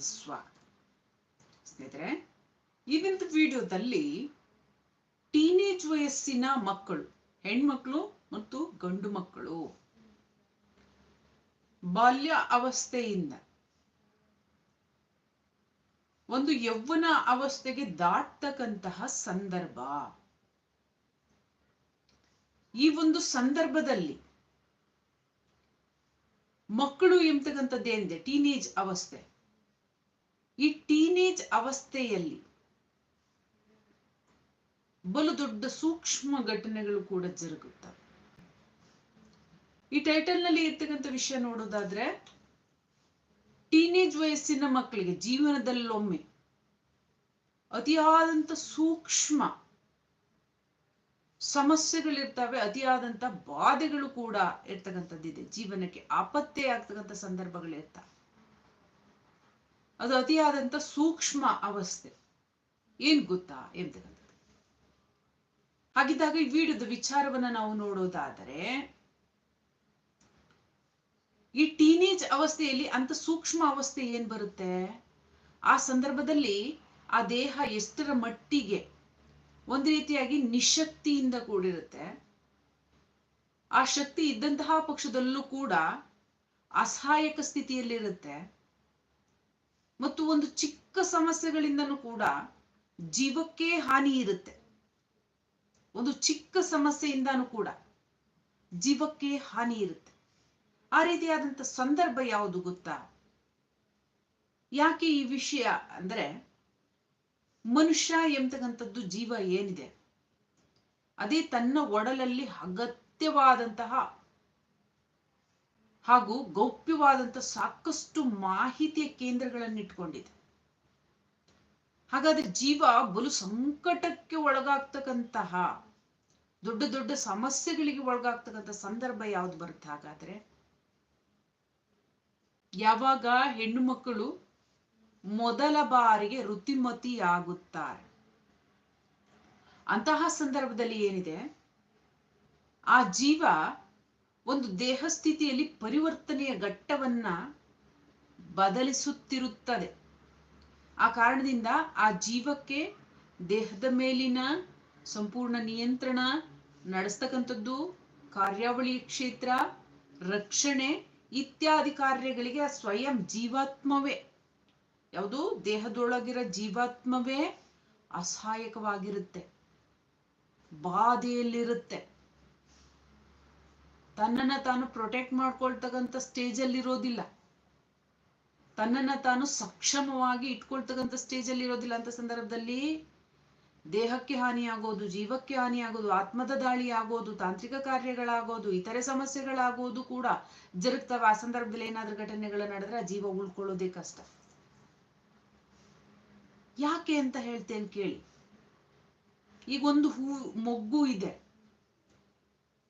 ಸ್ವಾಗತ ಸ್ನೇಹಿತರೆ ಇವತ್ತು ವಿಡಿಯೋದಲ್ಲಿ ಟೀನೇಜ್ ವಯಸ್ಸಿನ ಮಕ್ಕಳು, ಹೆಣ್ಮಕ್ಳು ಮತ್ತು ಗಂಡು ಮಕ್ಕಳು ಬಾಲ್ಯ ಅವಸ್ಥೆಯಿಂದ ಒಂದು ಯೌವನ ಅವಸ್ಥೆಗೆ ದಾಟ್ತಕ್ಕಂತಹ ಸಂದರ್ಭ. ಈ ಒಂದು ಸಂದರ್ಭದಲ್ಲಿ ಮಕ್ಕಳು ಎಂಬತಕ್ಕಂಥದ್ದೇನಿದೆ ಟೀನೇಜ್ ಅವಸ್ಥೆ. ಈ ಟೀನೇಜ್ ಅವಸ್ಥೆಯಲ್ಲಿ ಬಲು ದೊಡ್ಡ ಸೂಕ್ಷ್ಮ ಘಟನೆಗಳು ಕೂಡ ಜರುಗುತ್ತವೆ. ಈ ಟೈಟಲ್ನಲ್ಲಿ ಇರ್ತಕ್ಕಂಥ ವಿಷಯ ನೋಡೋದಾದ್ರೆ ಟೀನೇಜ್ ವಯಸ್ಸಿನ ಮಕ್ಕಳಿಗೆ ಜೀವನದಲ್ಲೊಮ್ಮೆ ಅತಿಯಾದಂಥ ಸೂಕ್ಷ್ಮ ಸಮಸ್ಯೆಗಳಿರ್ತವೆ ಅತಿಯಾದಂತ ಬಾಧೆಗಳು ಕೂಡ ಇರ್ತಕ್ಕಂಥದ್ದಿದೆ. ಜೀವನಕ್ಕೆ ಆಪತ್ತೆ ಆಗ್ತಕ್ಕಂಥ ಸಂದರ್ಭಗಳಿರ್ತವೆ. ಅದು ಅತಿಯಾದಂತ ಸೂಕ್ಷ್ಮ ಅವಸ್ಥೆ. ಏನ್ ಗೊತ್ತಾ ಎಂತಕ್ಕಂಥದ್ದು ಹಾಗಿದ್ದಾಗ ಈ ವಿಡಿಯೋದ ವಿಚಾರವನ್ನ ನಾವು ನೋಡೋದಾದರೆ, ಈ ಟೀನೇಜ್ ಅವಸ್ಥೆಯಲ್ಲಿ ಅಂತ ಸೂಕ್ಷ್ಮ ಅವಸ್ಥೆ ಏನ್ ಬರುತ್ತೆ? ಆ ಸಂದರ್ಭದಲ್ಲಿ ಆ ದೇಹ ಎಷ್ಟರ ಮಟ್ಟಿಗೆ ಒಂದು ರೀತಿಯಾಗಿ ನಿಶಕ್ತಿಯಿಂದ ಕೂಡಿರುತ್ತೆ. ಆ ಶಕ್ತಿ ಇದ್ದಂತಹ ಪಕ್ಷದಲ್ಲೂ ಕೂಡ ಅಸಹಾಯಕ ಸ್ಥಿತಿಯಲ್ಲಿರುತ್ತೆ. ಮತ್ತು ಒಂದು ಚಿಕ್ಕ ಸಮಸ್ಯೆಗಳಿಂದನೂ ಕೂಡ ಜೀವಕ್ಕೆ ಹಾನಿ ಇರುತ್ತೆ. ಒಂದು ಚಿಕ್ಕ ಸಮಸ್ಯೆಯಿಂದನೂ ಕೂಡ ಜೀವಕ್ಕೆ ಹಾನಿ ಇರುತ್ತೆ. ಆ ರೀತಿಯಾದಂತ ಸಂದರ್ಭ ಯಾವುದು ಗೊತ್ತಾ? ಯಾಕೆ ಈ ವಿಷಯ ಅಂದ್ರೆ ಮನುಷ್ಯ ಎಂಬತಕ್ಕಂಥದ್ದು ಜೀವ ಏನಿದೆ? ಅದೇ ತನ್ನ ಒಡಲಲ್ಲಿ ಅಗತ್ಯವಾದಂತಹ ಹಾಗೂ ಗೌಪ್ಯವಾದಂಥ ಸಾಕಷ್ಟು ಮಾಹಿತಿಯ ಕೇಂದ್ರಗಳನ್ನು ಇಟ್ಕೊಂಡಿದೆ. ಹಾಗಾದ್ರೆ ಜೀವ ಬಲು ಸಂಕಟಕ್ಕೆ ಒಳಗಾಗ್ತಕ್ಕಂತಹ ದೊಡ್ಡ ದೊಡ್ಡ ಸಮಸ್ಯೆಗಳಿಗೆ ಒಳಗಾಗ್ತಕ್ಕಂಥ ಸಂದರ್ಭ ಯಾವ್ದು ಬರುತ್ತೆ ಹಾಗಾದ್ರೆ? ಯಾವಾಗ ಹೆಣ್ಣು ಮಕ್ಕಳು ಮೊದಲ ಬಾರಿಗೆ ಋತಿಮತಿಯಾಗುತ್ತಾರೆ. ಅಂತಹ ಸಂದರ್ಭದಲ್ಲಿ ಏನಿದೆ? ಆ ಜೀವ ಒಂದು ದೇಹ ಸ್ಥಿತಿಯಲ್ಲಿ ಪರಿವರ್ತನೆಯ ಘಟ್ಟವನ್ನ ಬದಲಿಸುತ್ತಿರುತ್ತದೆ. ಆ ಕಾರಣದಿಂದ ಆ ಜೀವಕ್ಕೆ ದೇಹದ ಮೇಲಿನ ಸಂಪೂರ್ಣ ನಿಯಂತ್ರಣ ನಡೆಸ್ತಕ್ಕಂಥದ್ದು, ಕಾರ್ಯಾವಳಿ ಕ್ಷೇತ್ರ, ರಕ್ಷಣೆ ಇತ್ಯಾದಿ ಕಾರ್ಯಗಳಿಗೆ ಸ್ವಯಂ ಜೀವಾತ್ಮವೇ. ಯಾವುದು? ದೇಹದೊಳಗಿರೋ ಜೀವಾತ್ಮವೇ ಅಸಹಾಯಕವಾಗಿರುತ್ತೆ, ಬಾಧೆಯಲ್ಲಿರುತ್ತೆ. ತನ್ನನ್ನ ತಾನು ಪ್ರೊಟೆಕ್ಟ್ ಮಾಡ್ಕೊಳ್ತಕ್ಕಂಥ ಸ್ಟೇಜ್ ಅಲ್ಲಿ ಇರೋದಿಲ್ಲ. ತನ್ನನ್ನ ತಾನು ಸಕ್ಷಮವಾಗಿ ಇಟ್ಕೊಳ್ತಕ್ಕಂಥ ಸ್ಟೇಜ್ ಅಲ್ಲಿ ಇರೋದಿಲ್ಲ ಅಂತ ಸಂದರ್ಭದಲ್ಲಿ ದೇಹಕ್ಕೆ ಹಾನಿಯಾಗೋದು, ಜೀವಕ್ಕೆ ಹಾನಿಯಾಗೋದು, ಆತ್ಮದ ದಾಳಿ ಆಗೋದು ತಾಂತ್ರಿಕ ಕಾರ್ಯಗಳಾಗೋದು, ಇತರೆ ಸಮಸ್ಯೆಗಳಾಗೋದು ಕೂಡ ಜರುಗ್ತವೆ. ಆ ಸಂದರ್ಭದಲ್ಲಿ ಏನಾದ್ರೂ ಘಟನೆಗಳು ನಡೆದ್ರೆ ಜೀವ ಉಳ್ಕೊಳ್ಳೋದೇ ಕಷ್ಟ. ಯಾಕೆ ಅಂತ ಹೇಳ್ತೇನೆ ಕೇಳಿ. ಈಗ ಒಂದು ಹೂ, ಮೊಗ್ಗು ಇದೆ.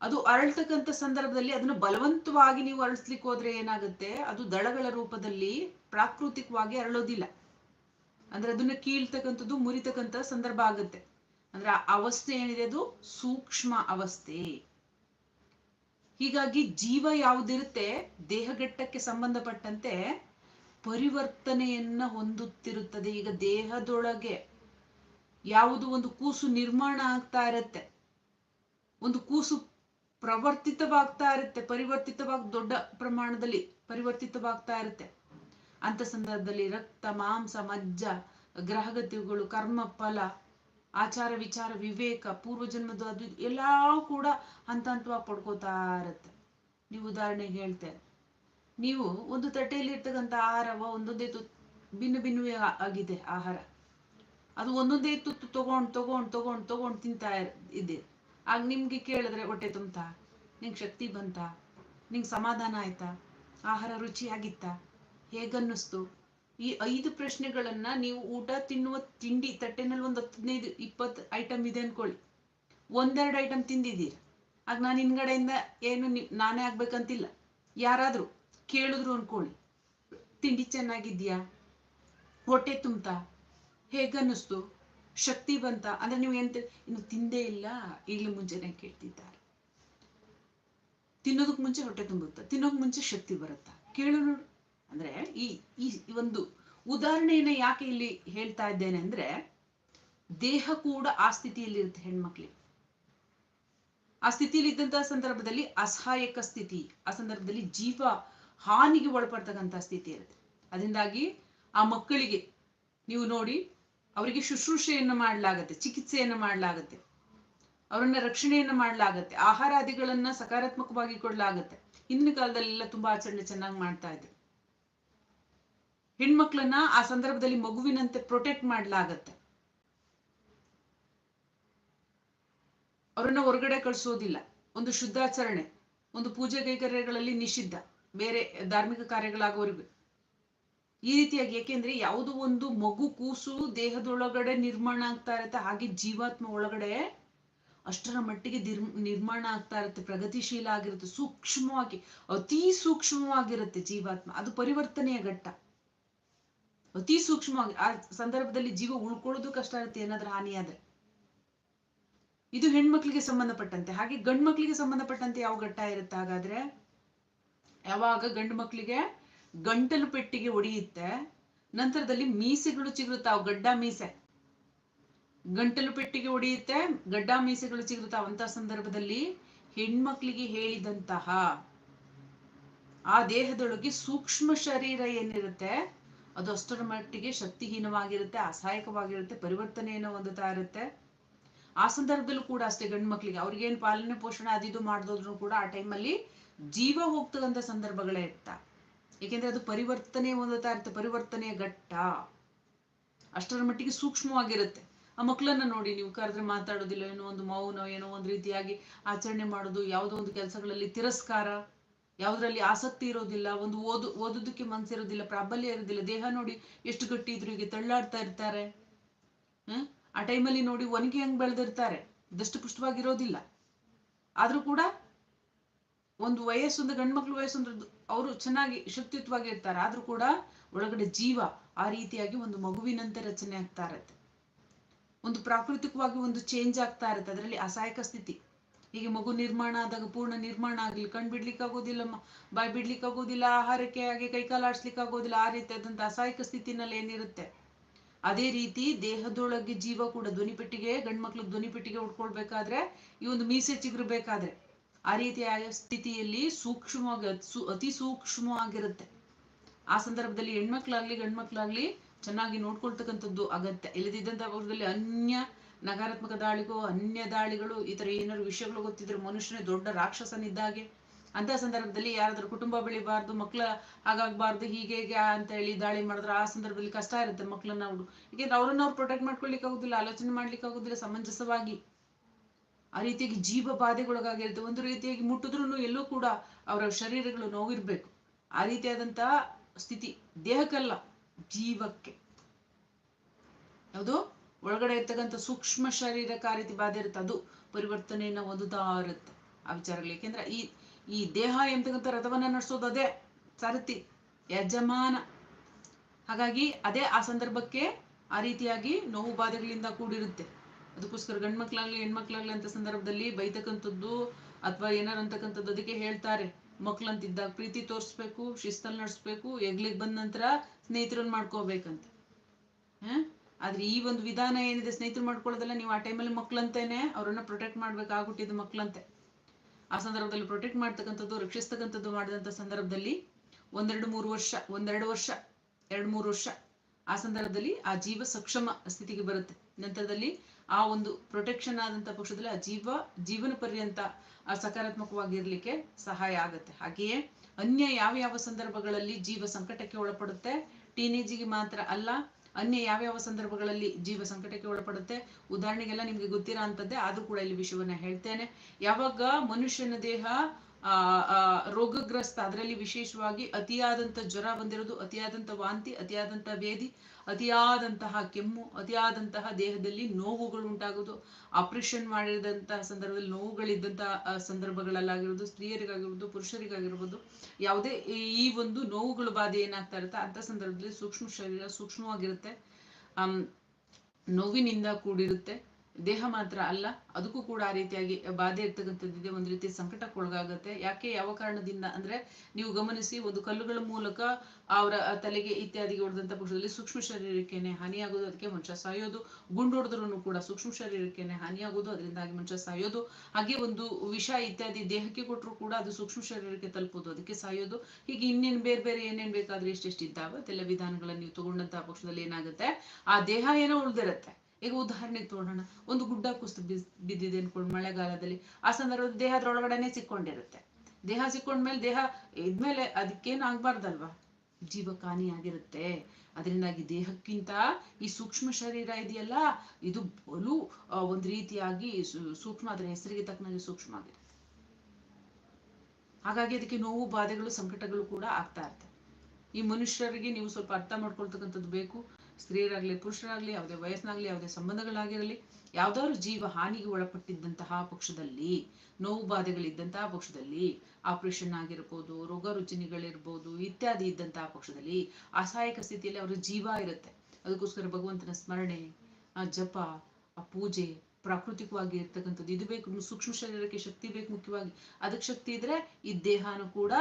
ಅದು ಅರಳ್ತಕ್ಕಂಥ ಸಂದರ್ಭದಲ್ಲಿ ಅದನ್ನು ಬಲವಂತವಾಗಿ ನೀವು ಅರಳಿಸ್ಲಿಕ್ಕೆ ಹೋದ್ರೆ ಏನಾಗುತ್ತೆ? ಅದು ದಳಗಳ ರೂಪದಲ್ಲಿ ಪ್ರಾಕೃತಿಕವಾಗಿ ಅರಳೋದಿಲ್ಲ. ಅಂದ್ರೆ ಅದನ್ನ ಕೀಳ್ತಕ್ಕಂಥದ್ದು, ಮುರಿತಕ್ಕಂಥ ಸಂದರ್ಭ ಆಗುತ್ತೆ. ಅಂದ್ರೆ ಆ ಅವಸ್ಥೆ ಏನಿದೆ ಅದು? ಸೂಕ್ಷ್ಮ ಅವಸ್ಥೆ. ಹೀಗಾಗಿ ಜೀವ ಯಾವುದಿರುತ್ತೆ? ದೇಹಘಟ್ಟಕ್ಕೆ ಸಂಬಂಧಪಟ್ಟಂತೆ ಪರಿವರ್ತನೆಯನ್ನ ಹೊಂದುತ್ತಿರುತ್ತದೆ. ಈಗ ದೇಹದೊಳಗೆ ಯಾವುದು ಒಂದು ಕೂಸು ನಿರ್ಮಾಣ ಆಗ್ತಾ ಇರತ್ತೆ. ಒಂದು ಕೂಸು ಪ್ರವರ್ತಿತವಾಗ್ತಾ ಇರುತ್ತೆ, ಪರಿವರ್ತಿತವಾಗಿ ದೊಡ್ಡ ಪ್ರಮಾಣದಲ್ಲಿ ಪರಿವರ್ತಿತವಾಗ್ತಾ ಇರುತ್ತೆ. ಅಂತ ಸಂದರ್ಭದಲ್ಲಿ ರಕ್ತ, ಮಾಂಸ, ಮಜ್ಜ, ಗ್ರಹಗತಿಗಳು ಕರ್ಮ ಫಲ ಆಚಾರ ವಿಚಾರ, ವಿವೇಕ ಪೂರ್ವಜನ್ಮದ ಅದು ಎಲ್ಲವೂ ಕೂಡ ಹಂತ ಹಂತವಾಗಿ ಪಡ್ಕೋತಾ ಇರುತ್ತೆ. ನೀವು ಉದಾಹರಣೆಗೆ ಹೇಳ್ತೇನೆ ನೀವು ಒಂದು ತಟ್ಟೆಯಲ್ಲಿ ಇರ್ತಕ್ಕಂಥ ಆಹಾರವ ಒಂದೊಂದೇ ತುತ್ತು, ಭಿನ್ನ ಭಿನ್ನವೇ ಆಗಿದೆ ಆಹಾರ. ಅದು ಒಂದೊಂದೇ ತುತ್ತು ತಗೊಂಡ್ ತಗೊಂಡ್, ತಗೊಂಡು ತಗೊಂಡು ತಿಂತಾ ಇದೆ. ಆಗ ನಿಮ್ಗೆ ಕೇಳಿದ್ರೆ ಹೊಟ್ಟೆ ತುಂಬ್ತಾ, ನಿಂಗೆ ಶಕ್ತಿ ಬಂತ, ನಿಂಗೆ ಸಮಾಧಾನ ಆಯ್ತಾ, ಆಹಾರ ರುಚಿಯಾಗಿತ್ತ? ಹೇಗನ್ನಿಸ್ತು? ಈ ಐದು ಪ್ರಶ್ನೆಗಳನ್ನ ನೀವು ಊಟ, ತಿನ್ನುವ ತಿಂಡಿ, ತಟ್ಟೆನಲ್ಲಿ ಒಂದು ಹದಿನೈದು, ಇಪ್ಪತ್ತು ಐಟಮ್ ಇದೆ ಅನ್ಕೊಳ್ಳಿ. ಒಂದೆರಡು ಐಟಮ್ ತಿಂದಿದ್ದೀರಿ. ಆಗ ನಾನು ಹಿಂದ್ಗಡೆಯಿಂದ ಏನು ನಾನೇ ಆಗ್ಬೇಕಂತಿಲ್ಲ. ಯಾರಾದರೂ ಕೇಳಿದ್ರು ಅನ್ಕೊಳ್ಳಿ. ತಿಂಡಿ ಚೆನ್ನಾಗಿದ್ಯಾ? ಹೊಟ್ಟೆ ತುಂಬ್ತಾ? ಹೇಗನ್ನಿಸ್ತು? ಶಕ್ತಿ ಬಂತ. ಅಂದ್ರೆ ನೀವು ಎಂತ, ಇನ್ನು ತಿಂದೇ ಇಲ್ಲ, ಈಗಲೂ ಮುಂಚೆನೆ ಕೇಳ್ತಿದ್ದಾರೆ. ತಿನ್ನೋದಕ್ಕೆ ಮುಂಚೆ ಹೊಟ್ಟೆ ತುಂಬುತ್ತಾ? ತಿನ್ನೋಕ್ ಮುಂಚೆ ಶಕ್ತಿ ಬರುತ್ತಾ? ಕೇಳು ನೋಡು. ಅಂದ್ರೆ ಈ ಈ ಒಂದು ಉದಾಹರಣೆಯನ್ನ ಯಾಕೆ ಇಲ್ಲಿ ಹೇಳ್ತಾ ಇದ್ದೇನೆ ಅಂದ್ರೆ, ದೇಹ ಕೂಡ ಆ ಸ್ಥಿತಿಯಲ್ಲಿ ಇರುತ್ತೆ ಹೆಣ್ಮಕ್ಳಿಗೆ. ಆ ಸ್ಥಿತಿಯಲ್ಲಿ ಇದ್ದಂತಹ ಸಂದರ್ಭದಲ್ಲಿ ಅಸಹಾಯಕ ಸ್ಥಿತಿ, ಆ ಸಂದರ್ಭದಲ್ಲಿ ಜೀವ ಹಾನಿಗೆ ಒಳಪಡ್ತಕ್ಕಂಥ ಸ್ಥಿತಿ ಇರುತ್ತೆ. ಅದರಿಂದಾಗಿ ಆ ಮಕ್ಕಳಿಗೆ, ನೀವು ನೋಡಿ ಅವರಿಗೆ ಶುಶ್ರೂಷೆಯನ್ನು ಮಾಡಲಾಗತ್ತೆ, ಚಿಕಿತ್ಸೆಯನ್ನು ಮಾಡಲಾಗತ್ತೆ, ಅವರನ್ನ ರಕ್ಷಣೆಯನ್ನ ಮಾಡಲಾಗತ್ತೆ, ಆಹಾರಾದಿಗಳನ್ನ ಸಕಾರಾತ್ಮಕವಾಗಿ ಕೊಡಲಾಗತ್ತೆ. ಹಿಂದಿನ ಕಾಲದಲ್ಲೆಲ್ಲ ತುಂಬಾ ಆಚರಣೆ ಚೆನ್ನಾಗಿ ಮಾಡ್ತಾ ಇದ್ರು. ಹೆಣ್ಮಕ್ಳನ್ನ ಆ ಸಂದರ್ಭದಲ್ಲಿ ಮಗುವಿನಂತೆ ಪ್ರೊಟೆಕ್ಟ್ ಮಾಡಲಾಗತ್ತೆ. ಅವರನ್ನ ಹೊರಗಡೆ ಕಳಿಸೋದಿಲ್ಲ. ಒಂದು ಶುದ್ಧಾಚರಣೆ, ಒಂದು ಪೂಜೆ ಕೈಕರ್ಯಗಳಲ್ಲಿ ನಿಷಿದ್ಧ. ಬೇರೆ ಧಾರ್ಮಿಕ ಕಾರ್ಯಗಳಾಗೋವರೆಗೂ. ಈ ರೀತಿಯಾಗಿ ಯಾಕೆಂದ್ರೆ ಯಾವುದೋ ಒಂದು ಮಗು ಕೂಸು ದೇಹದೊಳಗಡೆ ನಿರ್ಮಾಣ ಆಗ್ತಾ ಇರುತ್ತೆ, ಹಾಗೆ ಜೀವಾತ್ಮ ಒಳಗಡೆ ಅಷ್ಟರ ಮಟ್ಟಿಗೆ ನಿರ್ಮಾಣ ಆಗ್ತಾ ಇರುತ್ತೆ, ಪ್ರಗತಿಶೀಲ ಆಗಿರುತ್ತೆ, ಸೂಕ್ಷ್ಮವಾಗಿ, ಅತಿ ಸೂಕ್ಷ್ಮವಾಗಿರುತ್ತೆ ಜೀವಾತ್ಮ. ಅದು ಪರಿವರ್ತನೆಯ ಘಟ್ಟ. ಅತಿ ಸೂಕ್ಷ್ಮವಾಗಿ, ಆ ಸಂದರ್ಭದಲ್ಲಿ ಜೀವ ಉಳ್ಕೊಳ್ಳೋದು ಕಷ್ಟ ಇರುತ್ತೆ, ಏನಾದ್ರೂ ಹಾನಿಯಾದ್ರೆ ಇದು ಹೆಣ್ಮಕ್ಳಿಗೆ ಸಂಬಂಧಪಟ್ಟಂತೆ. ಹಾಗೆ ಗಂಡು ಮಕ್ಳಿಗೆ ಸಂಬಂಧಪಟ್ಟಂತೆ ಯಾವ ಘಟ್ಟ ಇರುತ್ತೆ ಹಾಗಾದ್ರೆ? ಯಾವಾಗ ಗಂಡು ಮಕ್ಳಿಗೆ ಗಂಟಲು ಪೆಟ್ಟಿಗೆ ಒಡೆಯುತ್ತೆ, ನಂತರದಲ್ಲಿ ಮೀಸೆಗಳು ಚಿಗುರುತ್ತಾವ ಗಡ್ಡ ಮೀಸೆ. ಗಂಟಲು ಪೆಟ್ಟಿಗೆ ಒಡೆಯುತ್ತೆ, ಗಡ್ಡ ಮೀಸೆಗಳು ಚಿಗುರುತ್ತಾವ ಅಂತ ಸಂದರ್ಭದಲ್ಲಿ ಹೆಣ್ಮಕ್ಳಿಗೆ ಹೇಳಿದಂತಹ ಆ ದೇಹದೊಳಗೆ ಸೂಕ್ಷ್ಮ ಶರೀರ ಏನಿರುತ್ತೆ, ಅದು ಅಷ್ಟರ ಮಟ್ಟಿಗೆ ಶಕ್ತಿಹೀನವಾಗಿರುತ್ತೆ, ಅಸಹಾಯಕವಾಗಿರುತ್ತೆ ಪರಿವರ್ತನೆಯನ್ನು ಹೊಂದುತ್ತಾ ಇರುತ್ತೆ. ಆ ಸಂದರ್ಭದಲ್ಲೂ ಕೂಡ ಅಷ್ಟೇ ಗಂಡು ಮಕ್ಳಿಗೆ ಅವ್ರಿಗೇನು ಪಾಲನೆ ಪೋಷಣೆ ಅದಿದು ಮಾಡಿದ್ರು ಕೂಡ ಆ ಟೈಮಲ್ಲಿ ಜೀವ ಹೋಗ್ತಕ್ಕಂಥ ಸಂದರ್ಭಗಳೇ ಇರ್ತಾ. ಏಕೆಂದ್ರೆ ಅದು ಪರಿವರ್ತನೆ ಹೊಂದುತ್ತಾ ಇರುತ್ತೆ ಪರಿವರ್ತನೆಯ ಘಟ್ಟ. ಅಷ್ಟರ ಮಟ್ಟಿಗೆ ಸೂಕ್ಷ್ಮವಾಗಿರುತ್ತೆ. ಆ ಮಕ್ಕಳನ್ನ ನೋಡಿ ನೀವು ಕರೆದ್ರೆ ಮಾತಾಡೋದಿಲ್ಲ, ಏನೋ ಒಂದು ಮೌನ, ಏನೋ ಒಂದು ರೀತಿಯಾಗಿ ಆಚರಣೆ ಮಾಡೋದು, ಯಾವುದೋ ಒಂದು ಕೆಲಸಗಳಲ್ಲಿ ತಿರಸ್ಕಾರ, ಯಾವುದರಲ್ಲಿ ಆಸಕ್ತಿ ಇರೋದಿಲ್ಲ, ಒಂದು ಓದು, ಓದೋದಕ್ಕೆ ಮನ್ಸಿರೋದಿಲ್ಲ, ಪ್ರಾಬಲ್ಯ ಇರೋದಿಲ್ಲ, ದೇಹ ನೋಡಿ ಎಷ್ಟು ಗಟ್ಟಿ ಇದ್ರು ಈಗ ತಳ್ಳಾಡ್ತಾ ಇರ್ತಾರೆ. ಹ್ಮ್? ಆ ಟೈಮಲ್ಲಿ ನೋಡಿ ಒನಕೆ ಹೆಂಗ್ ಬೆಳೆದಿರ್ತಾರೆ? ದಷ್ಟಪುಷ್ಟವಾಗಿರೋದಿಲ್ಲ ಆದ್ರೂ ಕೂಡ ಒಂದು ವಯಸ್ಸೊಂದು ವಯಸ್ಸು ವಯಸ್ಸೊಂದು ಅವರು ಚೆನ್ನಾಗಿ ಶಕ್ತಿಯುತವಾಗಿ ಇರ್ತಾರೆ. ಆದ್ರೂ ಕೂಡ ಒಳಗಡೆ ಜೀವ ಆ ರೀತಿಯಾಗಿ ಒಂದು ಮಗುವಿನಂತೆ ರಚನೆ ಆಗ್ತಾ ಇರತ್ತೆ. ಒಂದು ಪ್ರಾಕೃತಿಕವಾಗಿ ಒಂದು ಚೇಂಜ್ ಆಗ್ತಾ ಇರತ್ತೆ. ಅದರಲ್ಲಿ ಅಸಹಾಯಕ ಸ್ಥಿತಿ. ಹೀಗೆ ಮಗು ನಿರ್ಮಾಣ ಆದಾಗ ಪೂರ್ಣ ನಿರ್ಮಾಣ ಆಗ್ಲಿ ಕಣ್ ಬಿಡ್ಲಿಕ್ಕೆ ಆಗೋದಿಲ್ಲ ಬಾಯ್ ಬಿಡ್ಲಿಕ್ಕೆ ಆಗೋದಿಲ್ಲ, ಆಹಾರಕ್ಕೆ ಹಾಗೆ ಕೈಕಾಲು ಆಡ್ಸ್ಲಿಕ್ಕೆ ಆಗೋದಿಲ್ಲ. ಆ ರೀತಿಯಾದಂಥ ಅಸಹಾಯಕ ಸ್ಥಿತಿನಲ್ಲಿ ಏನಿರುತ್ತೆ? ಅದೇ ರೀತಿ ದೇಹದೊಳಗೆ ಜೀವ ಕೂಡ ಧ್ವನಿಪೆಟ್ಟಿಗೆ ಗಂಡ್ಮಕ್ಳು ಧ್ವನಿಪೆಟ್ಟಿಗೆ ಉಟ್ಕೊಳ್ಬೇಕಾದ್ರೆ ಈ ಒಂದು ಮೀಸೆ ಚಿಗುರ್ಬೇಕಾದ್ರೆ ಆ ರೀತಿಯ ಸ್ಥಿತಿಯಲ್ಲಿ ಸೂಕ್ಷ್ಮವಾಗಿ ಅತ್- ಸೂಕ್ಷ್ಮವಾಗಿರುತ್ತೆ. ಆ ಸಂದರ್ಭದಲ್ಲಿ ಹೆಣ್ಮಕ್ಳಾಗ್ಲಿ, ಗಂಡ್ಮಕ್ಳಾಗ್ಲಿ ಚೆನ್ನಾಗಿ ನೋಡ್ಕೊಳ್ತಕ್ಕಂಥದ್ದು ಅಗತ್ಯ. ಇಲ್ಲದಿದ್ದಂತ ಪಕ್ಷದಲ್ಲಿ ಅನ್ಯ ನಕಾರಾತ್ಮಕ ದಾಳಿಗೂ, ಅನ್ಯ ದಾಳಿಗಳು, ಈ ತರ ಏನಾದ್ರು ವಿಷಯಗಳು ಗೊತ್ತಿದ್ರೆ ಮನುಷ್ಯನೇ ದೊಡ್ಡ ರಾಕ್ಷಸನಿದ್ದಾಗೆ. ಅಂತ ಸಂದರ್ಭದಲ್ಲಿ ಯಾರಾದ್ರೂ ಕುಟುಂಬ ಬೆಳಿಬಾರ್ದು, ಮಕ್ಳ ಹಾಗಾಗ್ಬಾರ್ದು, ಹೀಗೆ ಹೀಗೆ ಅಂತ ಹೇಳಿ ದಾಳಿ ಮಾಡಿದ್ರೆ ಆ ಸಂದರ್ಭದಲ್ಲಿ ಕಷ್ಟ ಇರುತ್ತೆ ಮಕ್ಳನ್ನ ಅವ್ರು ಯಾಕೆಂದ್ರೆ ಅವ್ರನ್ನ ಅವ್ರು ಪ್ರೊಟೆಕ್ಟ್ ಮಾಡ್ಕೊಳ್ಲಿಕ್ಕೆ ಆಗುದಿಲ್ಲ, ಆಲೋಚನೆ ಮಾಡ್ಲಿಕ್ಕೆ ಆಗುದಿಲ್ಲ, ಸಮಂಜಸವಾಗಿ. ಆ ರೀತಿಯಾಗಿ ಜೀವ ಬಾಧೆಗೊಳಗಾಗಿರುತ್ತೆ. ಒಂದು ರೀತಿಯಾಗಿ ಮುಟ್ಟಿದ್ರು ಎಲ್ಲೂ ಕೂಡ ಅವರ ಶರೀರಗಳು ನೋವಿರ್ಬೇಕು. ಆ ರೀತಿಯಾದಂತಹ ಸ್ಥಿತಿ ದೇಹಕ್ಕಲ್ಲ, ಜೀವಕ್ಕೆ. ಯಾವುದು ಒಳಗಡೆ ಇರ್ತಕ್ಕಂಥ ಸೂಕ್ಷ್ಮ ಶರೀರಕ್ಕೆ ಆ ರೀತಿ ಬಾಧೆ ಇರುತ್ತೆ. ಅದು ಪರಿವರ್ತನೆಯನ್ನ ಹೊಂದುತ್ತಾ ಇರುತ್ತೆ. ಆ ವಿಚಾರಗಳು ಯಾಕೆಂದ್ರೆ ಈ ಈ ದೇಹ ಎಂತಕ್ಕಂಥ ರಥವನ್ನ ನಡೆಸೋದು ಅದೇ ಸಾರಥಿ, ಯಜಮಾನ. ಹಾಗಾಗಿ ಅದೇ ಆ ಸಂದರ್ಭಕ್ಕೆ ಆ ರೀತಿಯಾಗಿ ನೋವು ಬಾಧೆಗಳಿಂದ ಕೂಡಿರುತ್ತೆ. ಅದಕ್ಕೋಸ್ಕರ ಗಂಡ್ಮಕ್ಳಾಗ್ಲಿ, ಹೆಣ್ಮಕ್ಳಾಗ್ಲಿ ಅಂತ ಸಂದರ್ಭದಲ್ಲಿ ಬೈತಕ್ಕಂಥದ್ದು ಅಥವಾ ಏನಾರು ಅಂತಕ್ಕಂಥದ್ದು ಅದಕ್ಕೆ ಹೇಳ್ತಾರೆ. ಮಕ್ಳಂತಿದ್ದಾಗ ಪ್ರೀತಿ ತೋರಿಸ್ಬೇಕು ಶಿಸ್ತಲ್ಲಿ ನಡೆಸ್ಬೇಕು ಎಗ್ಲಿಗೆ ಬಂದ ನಂತರ ಸ್ನೇಹಿತರನ್ನ ಮಾಡ್ಕೋಬೇಕಂತ. ಹ? ಆದ್ರೆ ಈ ಒಂದು ವಿಧಾನ ಏನಿದೆ ಸ್ನೇಹಿತರು ಮಾಡ್ಕೊಳ್ಳೋದಲ್ಲ ನೀವು ಆ ಟೈಮಲ್ಲಿ ಮಕ್ಳಂತೇನೆ ಅವ್ರನ್ನ ಪ್ರೊಟೆಕ್ಟ್ ಮಾಡ್ಬೇಕಾಗ್ಬಿಟ್ಟಿದ್ದು ಮಕ್ಳಂತೆ. ಆ ಸಂದರ್ಭದಲ್ಲಿ ಪ್ರೊಟೆಕ್ಟ್ ಮಾಡ್ತಕ್ಕಂಥದ್ದು, ರಕ್ಷಿಸ್ತಕ್ಕಂಥದ್ದು ಮಾಡಿದಂಥ ಸಂದರ್ಭದಲ್ಲಿ ಒಂದೆರಡು ಮೂರು ವರ್ಷ, ಒಂದೆರಡು ವರ್ಷ, ಎರಡು ಮೂರು ವರ್ಷ ಆ ಸಂದರ್ಭದಲ್ಲಿ ಆ ಜೀವ ಸಕ್ಷಮ ಸ್ಥಿತಿಗೆ ಬರುತ್ತೆ. ನಂತರದಲ್ಲಿ ಆ ಒಂದು ಪ್ರೊಟೆಕ್ಷನ್ ಆದಂತ ಪಕ್ಷದಲ್ಲಿ ಆ ಜೀವ, ಜೀವನ ಪರ್ಯಂತ ಸಕಾರಾತ್ಮಕವಾಗಿರ್ಲಿಕ್ಕೆ ಸಹಾಯ ಆಗುತ್ತೆ. ಹಾಗೆಯೇ ಅನ್ಯ ಯಾವ ಯಾವ ಸಂದರ್ಭಗಳಲ್ಲಿ ಜೀವ ಸಂಕಟಕ್ಕೆ ಒಳಪಡುತ್ತೆ? ಟೀನೇಜಿಗೆ ಮಾತ್ರ ಅಲ್ಲ, ಅನ್ಯ ಯಾವ ಯಾವ ಸಂದರ್ಭಗಳಲ್ಲಿ ಜೀವ ಸಂಕಟಕ್ಕೆ ಒಳಪಡುತ್ತೆ? ಉದಾಹರಣೆಗೆಲ್ಲ ನಿಮ್ಗೆ ಗೊತ್ತಿರೋ ಅಂತದ್ದೇ ಆದ್ರೂ ಕೂಡ ಇಲ್ಲಿ ವಿಷಯವನ್ನ ಹೇಳ್ತೇನೆ. ಯಾವಾಗ ಮನುಷ್ಯನ ದೇಹ, ಆ ರೋಗಗ್ರಸ್ತ, ಅದರಲ್ಲಿ ವಿಶೇಷವಾಗಿ ಅತಿಯಾದಂತ ಜ್ವರ ಬಂದಿರೋದು, ಅತಿಯಾದಂತ ವಾಂತಿ, ಅತಿಯಾದಂತ ಭೇದಿ ಅತಿಯಾದಂತಹ ಕೆಮ್ಮು, ಅತಿಯಾದಂತಹ ದೇಹದಲ್ಲಿ ನೋವುಗಳು ಉಂಟಾಗೋದು ಆಪರೇಷನ್ ಮಾಡಿದಂತಹ ಸಂದರ್ಭದಲ್ಲಿ ನೋವುಗಳಿದ್ದಂತಹ ಸಂದರ್ಭಗಳಲ್ಲಾಗಿರ್ಬೋದು, ಸ್ತ್ರೀಯರಿಗಾಗಿರ್ಬೋದು, ಪುರುಷರಿಗಾಗಿರ್ಬೋದು, ಯಾವುದೇ ಈ- ಒಂದು ನೋವುಗಳು ಬಾಧೆ ಏನಾಗ್ತಾ ಇರುತ್ತೆ ಅಂತ ಸಂದರ್ಭದಲ್ಲಿ ಸೂಕ್ಷ್ಮ ಶರೀರ ಸೂಕ್ಷ್ಮವಾಗಿರುತ್ತೆ. ನೋವಿನಿಂದ ಕೂಡಿರುತ್ತೆ. ದೇಹ ಮಾತ್ರ ಅಲ್ಲ, ಅದಕ್ಕೂ ಕೂಡ ಆ ರೀತಿಯಾಗಿ ಬಾಧೆ ಇರ್ತಕ್ಕಂಥದ್ದಿದೆ ಒಂದು ರೀತಿ ಸಂಕಟಕ್ಕೊಳಗಾಗತ್ತೆ. ಯಾಕೆ? ಯಾವ ಕಾರಣದಿಂದ? ಅಂದ್ರೆ ನೀವು ಗಮನಿಸಿ, ಒಂದು ಕಲ್ಲುಗಳ ಮೂಲಕ ಅವರ ತಲೆಗೆ ಇತ್ಯಾದಿ ಹೊಡೆದಂತ ಪಕ್ಷದಲ್ಲಿ ಸೂಕ್ಷ್ಮ ಶರೀರಕ್ಕೇನೆ ಹಾನಿಯಾಗೋದು, ಅದಕ್ಕೆ ಮನುಷ್ಯ ಸಾಯೋದು. ಗುಂಡು ಕೂಡ ಸೂಕ್ಷ್ಮ ಶರೀರಕ್ಕೇನೆ ಹಾನಿಯಾಗೋದು, ಅದರಿಂದಾಗಿ ಮನುಷ್ಯ ಸಾಯೋದು. ಹಾಗೆ ಒಂದು ವಿಷ ಇತ್ಯಾದಿ ದೇಹಕ್ಕೆ ಕೊಟ್ಟರು ಕೂಡ ಅದು ಸೂಕ್ಷ್ಮ ಶರೀರಕ್ಕೆ ತಲುಪೋದು, ಅದಕ್ಕೆ ಸಾಯೋದು. ಹೀಗೆ ಇನ್ನೇನು ಬೇರೆ ಬೇರೆ ಏನೇನ್ ಬೇಕಾದ್ರೆ ಎಷ್ಟೆಷ್ಟು ಇದ್ದಾವೆ ಅದೆಲ್ಲ ವಿಧಾನಗಳನ್ನ ನೀವು ತಗೊಂಡಂತಹ ಪಕ್ಷದಲ್ಲಿ ಏನಾಗುತ್ತೆ? ಆ ದೇಹ ಏನೋ ಉಳ್ದಿರತ್ತೆ. ಈಗ ಉದಾಹರಣೆ ತೋಡೋಣ. ಒಂದು ಗುಡ್ಡ ಬಿಸ್, ಬಿದ್ದಿದೆ ಅನ್ಕೊಂಡು ಮಳೆಗಾಲದಲ್ಲಿ. ಆ ಸಂದರ್ಭದಲ್ಲಿ ದೇಹ ಅದ್ರೊಳಗಡೆನೆ ಸಿಕ್ಕೊಂಡಿರುತ್ತೆ. ದೇಹ ಸಿಕ್ಕೊಂಡ್ಮೇಲೆ ದೇಹ ಇದ್ಮೇಲೆ ಅದಕ್ಕೇನು ಆಗ್ಬಾರ್ದಲ್ವಾ? ಜೀವಕಾನಿ ಆಗಿರುತ್ತೆ. ಅದರಿಂದಾಗಿ ದೇಹಕ್ಕಿಂತ ಈ ಸೂಕ್ಷ್ಮ ಶರೀರ ಇದೆಯಲ್ಲ, ಇದು ಬಲು ಒಂದ್ ರೀತಿಯಾಗಿ ಸೂಕ್ಷ್ಮ ಅದರ ಹೆಸರಿಗೆ ತಕ್ಕನಾಗಿ ಸೂಕ್ಷ್ಮ ಆಗಿರುತ್ತೆ ಹಾಗಾಗಿ ಅದಕ್ಕೆ ನೋವು, ಬಾಧೆಗಳು, ಸಂಕಟಗಳು ಕೂಡ ಆಗ್ತಾ ಇರ್ತವೆ ಈ ಮನುಷ್ಯರಿಗೆ ನೀವು ಸ್ವಲ್ಪ ಅರ್ಥ ಮಾಡ್ಕೊಳ್ತಕ್ಕಂಥದ್ದು ಬೇಕು. ಸ್ತ್ರೀಯರಾಗ್ಲಿ, ಪುರುಷರಾಗ್ಲಿ, ಯಾವುದೇ ವಯಸ್ಸಿನಾಗ್ಲಿ, ಯಾವುದೇ ಸಂಬಂಧಗಳಾಗಿರಲಿ, ಯಾವ್ದಾದ್ರು ಜೀವ ಹಾನಿಗೆ ಒಳಪಟ್ಟಿದ್ದಂತಹ ಪಕ್ಷದಲ್ಲಿ, ನೋವು ಬಾಧೆಗಳಿದ್ದಂತಹ ಪಕ್ಷದಲ್ಲಿ, ಆಪರೇಷನ್ ಆಗಿರ್ಬೋದು, ರೋಗ ರುಜಿನಿಗಳಿರ್ಬೋದು, ಇತ್ಯಾದಿ ಇದ್ದಂತಹ ಪಕ್ಷದಲ್ಲಿ ಅಸಹಾಯಕ ಸ್ಥಿತಿಯಲ್ಲಿ ಅವರ ಜೀವ ಇರುತ್ತೆ. ಅದಕ್ಕೋಸ್ಕರ ಭಗವಂತನ ಸ್ಮರಣೆ, ಆ ಜಪ, ಆ ಪೂಜೆ ಪ್ರಾಕೃತಿಕವಾಗಿ ಇರ್ತಕ್ಕಂಥದ್ದು. ಇದು ಬೇಕು ಸೂಕ್ಷ್ಮ ಶರೀರಕ್ಕೆ ಶಕ್ತಿ ಬೇಕು ಮುಖ್ಯವಾಗಿ. ಅದಕ್ಕೆ ಶಕ್ತಿ ಇದ್ರೆ ಈ ದೇಹನೂ ಕೂಡ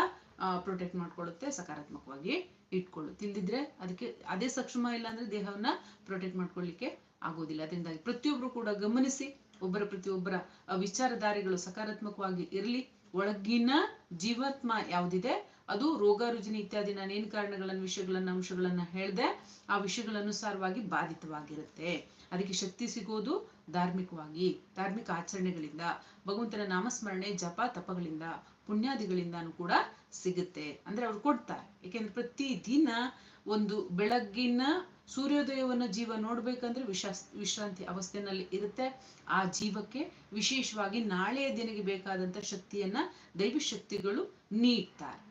ಪ್ರೊಟೆಕ್ಟ್ ಮಾಡ್ಕೊಳ್ಳುತ್ತೆ ಸಕಾರಾತ್ಮಕವಾಗಿ. ಇಟ್ಕೊಳ್ಳುತ್ತೆ ಇಲ್ದಿದ್ರೆ ಅದಕ್ಕೆ ಅದೇ ಸಕ್ಷಮ ಇಲ್ಲ ಅಂದ್ರೆ ದೇಹವನ್ನ ಪ್ರೊಟೆಕ್ಟ್ ಮಾಡ್ಕೊಳ್ಳಿಕ್ಕೆ ಆಗೋದಿಲ್ಲ. ಅದರಿಂದಾಗಿ ಪ್ರತಿಯೊಬ್ರು ಕೂಡ ಗಮನಿಸಿ, ಒಬ್ಬರ ಪ್ರತಿಯೊಬ್ಬರ ವಿಚಾರಧಾರೆಗಳು ಸಕಾರಾತ್ಮಕವಾಗಿ ಇರಲಿ. ಒಳಗಿನ ಜೀವಾತ್ಮ ಯಾವ್ದಿದೆ? ಅದು ರೋಗ, ರುಜಿನಿ ಇತ್ಯಾದಿ ನಾನು ಏನ್ ಕಾರಣಗಳನ್ನ, ವಿಷಯಗಳನ್ನ, ಅಂಶಗಳನ್ನ ಹೇಳ್ದೆ, ಆ ವಿಷಯಗಳ ಅನುಸಾರವಾಗಿ ಬಾಧಿತವಾಗಿರುತ್ತೆ. ಅದಕ್ಕೆ ಶಕ್ತಿ ಸಿಗೋದು ಧಾರ್ಮಿಕವಾಗಿ, ಧಾರ್ಮಿಕ ಆಚರಣೆಗಳಿಂದ. ಭಗವಂತನ ನಾಮಸ್ಮರಣೆ ಜಪ, ತಪಗಳಿಂದ, ಪುಣ್ಯಾದಿಗಳಿಂದಾನು ಕೂಡ ಸಿಗುತ್ತೆ ಅಂದ್ರೆ ಅವ್ರು ಕೊಡ್ತಾರೆ. ಏಕೆಂದ್ರೆ ಪ್ರತಿ ದಿನ ಒಂದು ಬೆಳಗ್ಗಿನ ಸೂರ್ಯೋದಯವನ್ನ ಜೀವ ನೋಡ್ಬೇಕಂದ್ರೆ ವಿಶ ವಿಶ್ರಾಂತಿ ಅವಸ್ಥೆನಲ್ಲಿ ಇರುತ್ತೆ. ಆ ಜೀವಕ್ಕೆ ವಿಶೇಷವಾಗಿ ನಾಳೆಯ ದಿನಕ್ಕೆ ಬೇಕಾದಂತ ಶಕ್ತಿಯನ್ನ ದೈವಿ ಶಕ್ತಿಗಳು ನೀಡ್ತಾರೆ.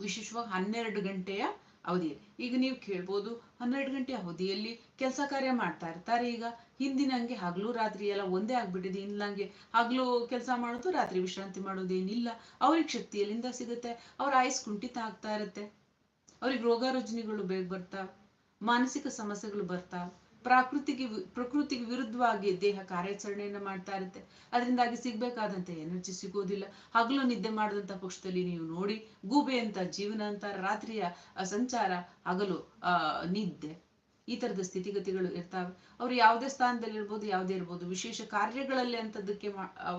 ವಿಶೇಷವಾಗಿ ಹನ್ನೆರಡು ಗಂಟೆಯ ಅವಧಿಯಲ್ಲಿ ಈಗ ನೀವು ಕೇಳ್ಬೋದು, ಹನ್ನೆರಡು ಗಂಟೆ ಅವಧಿಯಲ್ಲಿ ಕೆಲಸ ಕಾರ್ಯ ಮಾಡ್ತಾ ಇರ್ತಾರೆ. ಈಗ ಹಿಂದಿನಂಗೆ ಹಗಲು, ರಾತ್ರಿ ಎಲ್ಲ ಒಂದೇ ಆಗ್ಬಿಟ್ಟಿದೆ. ಇಲ್ಲಂಗೆ ಹಗಲು ಕೆಲಸ ಮಾಡೋದು, ರಾತ್ರಿ ವಿಶ್ರಾಂತಿ ಮಾಡೋದೇನಿಲ್ಲ ಅವ್ರಿಗೆ ಶಕ್ತಿ ಎಲ್ಲಿಂದ ಸಿಗುತ್ತೆ. ಅವ್ರ ಆಯಸ್ ಕುಂಠಿತ ಆಗ್ತಾ ಇರುತ್ತೆ. ಅವ್ರಿಗೆ ರೋಗ ರುಜಿನಿಗಳು ಬೇಗ ಬರ್ತಾವ ಮಾನಸಿಕ ಸಮಸ್ಯೆಗಳು ಬರ್ತಾವ ಪ್ರಾಕೃತಿಗೆ ಪ್ರಕೃತಿಗೆ ವಿರುದ್ಧವಾಗಿ ದೇಹ ಕಾರ್ಯಾಚರಣೆಯನ್ನ ಮಾಡ್ತಾ ಇರುತ್ತೆ. ಅದರಿಂದಾಗಿ ಸಿಗ್ಬೇಕಾದಂತ ಎನರ್ಜಿ ಸಿಗೋದಿಲ್ಲ. ಹಗಲು ನಿದ್ದೆ ಮಾಡಿದಂಥ ಪಕ್ಷದಲ್ಲಿ ನೀವು ನೋಡಿ, ಗೂಬೆ ಅಂತ ಜೀವನ ಅಂತ ರಾತ್ರಿಯ ಸಂಚಾರ, ಹಗಲು ನಿದ್ದೆ, ಈ ತರದ ಸ್ಥಿತಿಗತಿಗಳು ಇರ್ತಾವೆ. ಅವ್ರು ಯಾವುದೇ ಸ್ಥಾನದಲ್ಲಿ ಇರ್ಬೋದು, ಯಾವುದೇ ಇರ್ಬೋದು, ವಿಶೇಷ ಕಾರ್ಯಗಳಲ್ಲಿ ಅಂತದಕ್ಕೆ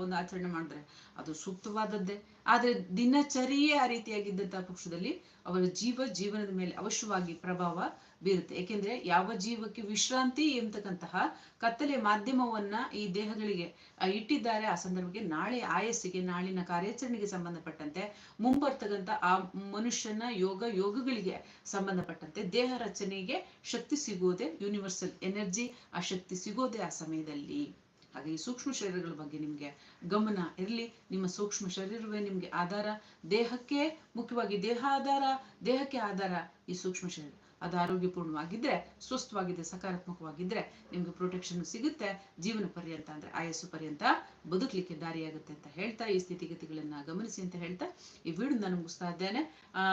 ಒಂದು ಆಚರಣೆ ಮಾಡಿದ್ರೆ ಅದು ಸೂಕ್ತವಾದದ್ದೇ. ಆದ್ರೆ ದಿನಚರಿಯೇ ಆ ರೀತಿಯಾಗಿದ್ದಂತಹ ಪಕ್ಷದಲ್ಲಿ ಅವರ ಜೀವ ಜೀವನದ ಮೇಲೆ ಅವಶ್ಯವಾಗಿ ಪ್ರಭಾವ ಬೀರುತ್ತೆ. ಏಕೆಂದ್ರೆ ಯಾವ ಜೀವಕ್ಕೆ ವಿಶ್ರಾಂತಿ ಎಂತಕ್ಕಂತಹ ಕತ್ತಲೆ ಮಾಧ್ಯಮವನ್ನ ಈ ದೇಹಗಳಿಗೆ ಇಟ್ಟಿದ್ದಾರೆ. ಆ ಸಂದರ್ಭಕ್ಕೆ ನಾಳೆ ಆಯಸ್ಸಿಗೆ, ನಾಳಿನ ಕಾರ್ಯಾಚರಣೆಗೆ ಸಂಬಂಧಪಟ್ಟಂತೆ ಮುಂಬರ್ತಕ್ಕಂಥ ಆ ಮನುಷ್ಯನ ಯೋಗ ಯೋಗಗಳಿಗೆ ಸಂಬಂಧಪಟ್ಟಂತೆ ದೇಹ ರಚನೆಗೆ ಶಕ್ತಿ ಸಿಗೋದೆ ಯೂನಿವರ್ಸಲ್ ಎನರ್ಜಿ ಆ ಶಕ್ತಿ ಸಿಗೋದೆ ಆ ಸಮಯದಲ್ಲಿ. ಹಾಗೆ ಈ ಸೂಕ್ಷ್ಮ ಶರೀರಗಳ ಬಗ್ಗೆ ನಿಮಗೆ ಗಮನ ಇರಲಿ. ನಿಮ್ಮ ಸೂಕ್ಷ್ಮ ಶರೀರವೇ ನಿಮಗೆ ಆಧಾರ. ದೇಹಕ್ಕೆ ಮುಖ್ಯವಾಗಿ ದೇಹ ಆಧಾರ, ದೇಹಕ್ಕೆ ಆಧಾರ ಈ ಸೂಕ್ಷ್ಮ ಶರೀರ. ಅದು ಆರೋಗ್ಯಪೂರ್ಣವಾಗಿದ್ರೆ ಸ್ವಸ್ಥವಾಗಿದೆ ಸಕಾರಾತ್ಮಕವಾಗಿದ್ರೆ ನಿಮ್ಗೆ ಪ್ರೊಟೆಕ್ಷನ್ ಸಿಗುತ್ತೆ. ಜೀವನ ಪರ್ಯಂತ ಅಂದ್ರೆ ಆಯಸ್ಸು ಪರ್ಯಂತ ಬದುಕಲಿಕ್ಕೆ ದಾರಿಯಾಗುತ್ತೆ ಅಂತ ಹೇಳ್ತಾ ಈ ಸ್ಥಿತಿಗತಿಗಳನ್ನ ಗಮನಿಸಿ ಅಂತ ಹೇಳ್ತಾ ಈ ವಿಡಿಯೋ ನಾನು ಮುಗಿಸ್ತಾ ಇದ್ದೇನೆ. ಆ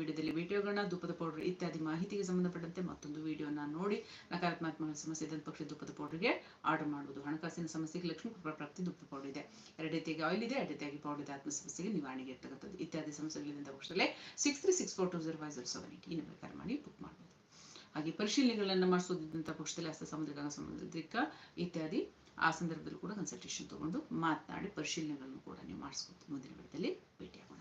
ವಿಡಿಯೋದಲ್ಲಿ ಭೇಟಿಯಾಗೋಣ ಧೂಪದ ಪೌಡರ್ ಇತ್ಯಾದಿ ಮಾಹಿತಿಗೆ ಸಂಬಂಧಪಟ್ಟಂತೆ ಮತ್ತೊಂದು ವಿಡಿಯೋನ ನೋಡಿ ನಕಾರಾತ್ಮಕ ಸಮಸ್ಯೆ ಇದ್ದಂತ ಪಕ್ಷ ಧೂಪದ ಪೌಡರ್ಗೆ ಆರ್ಡರ್ ಮಾಡಬಹುದು ಹಣಕಾಸಿನ ಸಮಸ್ಯೆಗೆ ಲಕ್ಷ್ಮೀ ಪ್ರಾಪ್ತಿ ಧೂಪದ ಪೌಡರ್ ಇದೆ. ಎರಡು ರೀತಿಯಾಗಿ ಆಯಿಲ್ ಇದೆ, ಎರಡು ರೀತಿಯಾಗಿ ಪೌಡರ್ ಇದೆ. ಆತ್ಮ ಸಮಸ್ಯೆಗೆ ನಿವಾರಣೆಗೆ ಇರ್ತಕ್ಕಂಥದ್ದು. ಇತ್ಯಾದಿ ಸಮಸ್ಯೆಗಳಿಂದ ಪಕ್ಷದಲ್ಲೇ six three six four two zero five zero seven eight number ಮಾಡಿ ಬುಕ್ ಮಾಡ್ಬೋದು. ಹಾಗೆ ಪರಿಶೀಲನೆಗಳನ್ನ ಮಾಡಿಸೋದಿದ್ದಂಥ ಪಕ್ಷದಲ್ಲಿ ಹಸ್ತ ಸಮುದ್ರಿಕ ಸಮುದ್ರ ಇತ್ಯಾದಿ ಆ ಸಂದರ್ಭದಲ್ಲೂ ಕೂಡ ಕನ್ಸಲ್ಟೇಷನ್ ತಗೊಂಡು ಮಾತನಾಡಿ ಪರಿಶೀಲನೆಗಳನ್ನು ಕೂಡ ನೀವು ಮಾಡಿಸ್ಬೋದು ಮುಂದಿನ ವಿಡಿಯೋದಲ್ಲಿ ಭೇಟಿಯಾಗೋಣ.